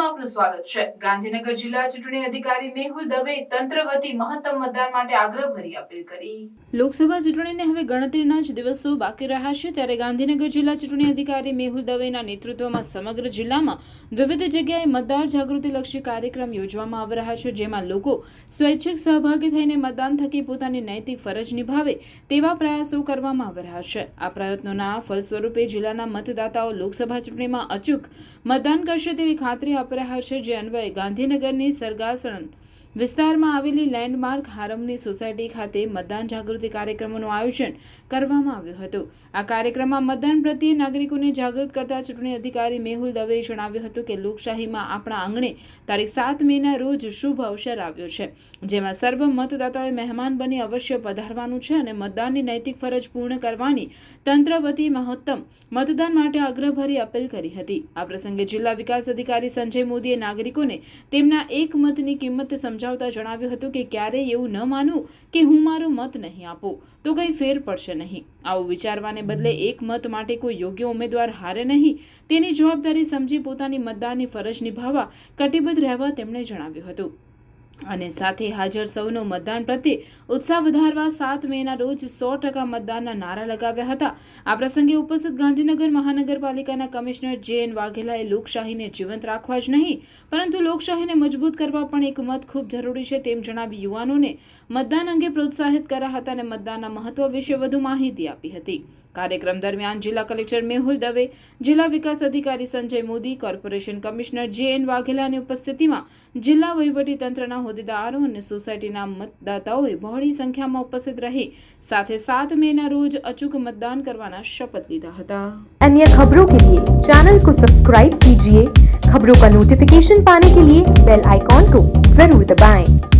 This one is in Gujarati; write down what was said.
ન્યૂઝમાં આપનું સ્વાગત છે. ગાંધીનગર જિલ્લા ચૂંટણી અધિકારી મેહુલ દવે તંત્ર વતી મહત્તમ મતદાન માટે આગ્રહભરી અપીલ કરી. લોકસભા ચૂંટણીને હવે ગણતરીના જ દિવસો બાકી રહ્યા છે ત્યારે ગાંધીનગર જિલ્લા ચૂંટણી અધિકારી મેહુલ દવેના નેતૃત્વમાં સમગ્ર જિલ્લામાં વિવિધ જગ્યાએ મતદાર જાગૃતિલક્ષી કાર્યક્રમ યોજવામાં આવી રહ્યા છે, જેમાં લોકો સ્વૈચ્છિક સહભાગી થઈને મતદાન થકી પોતાની નૈતિક ફરજ નિભાવે તેવા પ્રયાસો કરવામાં આવી રહ્યા છે. આ પ્રયત્નોના ફલસ્વરૂપે જિલ્લાના મતદાતાઓ લોકસભા ચૂંટણીમાં અચૂક મતદાન કરશે તેવી ખાતરી આપી રહ્યા છે જે અન્વયે ગાંધીનગરની સરગાસણ વિસ્તારમાં આવેલી લેન્ડમાર્ક હારમની સોસાયટી ખાતે મતદાન જાગૃતિ કાર્યક્રમોનું આયોજન કરવામાં આવ્યું હતું. આ કાર્યક્રમમાં મતદાન પ્રત્યે નાગરિકોને જાગૃત કરતા ચૂંટણી અધિકારી મેહુલ દવેએ જણાવ્યું હતું કે લોકશાહીમાં આપણા આંગણે તારીખ સાત મેના રોજ શુભ અવસર આવ્યો છે, જેમાં સર્વ મતદાતાઓએ મહેમાન બની અવશ્ય પધારવાનું છે અને મતદાનની નૈતિક ફરજ પૂર્ણ કરવાની તંત્ર વતી મહત્તમ મતદાન માટે આગ્રહભરી અપીલ કરી હતી. આ પ્રસંગે જિલ્લા વિકાસ અધિકારી સંજય મોદીએ નાગરિકોને તેમના એક મતની કિંમત સમજાવતા જણાવ્યું હતું કે ક્યારેય એવું ન માનવું કે હું મારો મત નહીં આપું. તો કંઈ ફેર પડશે નહીં. આવું વિચારવાને બદલે એક મત માટે કોઈ યોગ્ય ઉમેદવાર હારે નહીં. તેની જવાબદારી સમજી પોતાની મતદાનની ફરજ નિભાવવા કટિબદ્ધ રહેવા તેમણે જણાવ્યું હતું. અને સાથે હાજર સૌનો મતદાન પ્રત્યે ઉત્સાહ વધારવા સાત મેના રોજ સો ટકા મતદાનના નારા લગાવ્યા હતા. આ પ્રસંગે ઉપસ્થિત ગાંધીનગર મહાનગરપાલિકાના કમિશનર જે એન વાઘેલાએ લોકશાહીને જીવંત રાખવા જ નહીં, પરંતુ લોકશાહીને મજબૂત કરવા પણ એક મત ખૂબ જરૂરી છે તેમ જણાવી યુવાનોને મતદાન અંગે પ્રોત્સાહિત કર્યા હતા અને મતદાનના મહત્વ વિશે વધુ માહિતી આપી હતી. કાર્યક્રમ દરમિયાન જિલ્લા કલેક્ટર મેહુલ દવે જિલ્લા વિકાસ અધિકારી Sanjay Modi corporation commissioner J N વાઘેલાની ઉપસ્થિતિમાં જિલ્લા વહીવટી તંત્રના હોદ્દેદારો અને સોસાયટીના મતદાતાઓએ બહોળી સંખ્યામાં ઉપસ્થિત રહી સાથે સાત મેના રોજ અચૂક મતદાન કરવાના શપથ લીધા હતા अन्य खबरों के लिए चैनल को सब्सक्राइब कीजिए खबरों का नोटिफिकेशन पाने के लिए बेल आइकॉन को जरूर दबाएं।